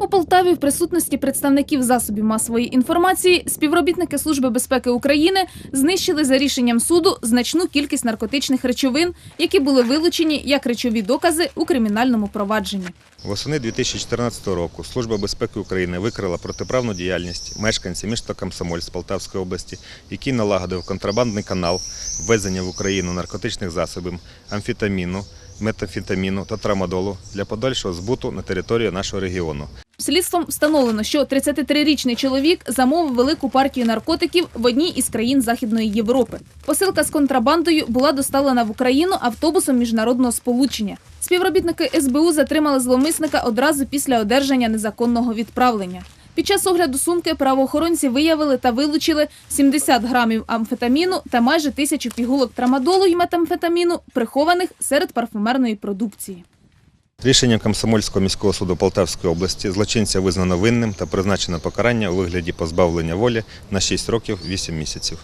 У Полтаві в присутності представників засобів масової інформації співробітники Служби безпеки України знищили за рішенням суду значну кількість наркотичних речовин, які були вилучені як речові докази у кримінальному провадженні. Восени 2014 року Служба безпеки України викрила протиправну діяльність мешканців міста Комсомоль з Полтавської області, який налагодив контрабандний канал ввезення в Україну наркотичних засобів, амфетаміну, метамфетаміну та трамадолу для подальшого збуту на територію нашого регіону. Слідством встановлено, що 33-річний чоловік замовив велику партію наркотиків в одній із країн Західної Європи. Посилка з контрабандою була доставлена в Україну автобусом міжнародного сполучення. Співробітники СБУ затримали зловмисника одразу після одержання незаконного відправлення. Під час огляду сумки правоохоронці виявили та вилучили 70 грамів амфетаміну та майже тисячу пігулок трамадолу і метамфетаміну, прихованих серед парфумерної продукції. Рішенням Комсомольського міського суду Полтавської області злочинця визнано винним та призначено покарання у вигляді позбавлення волі на 6 років 8 місяців.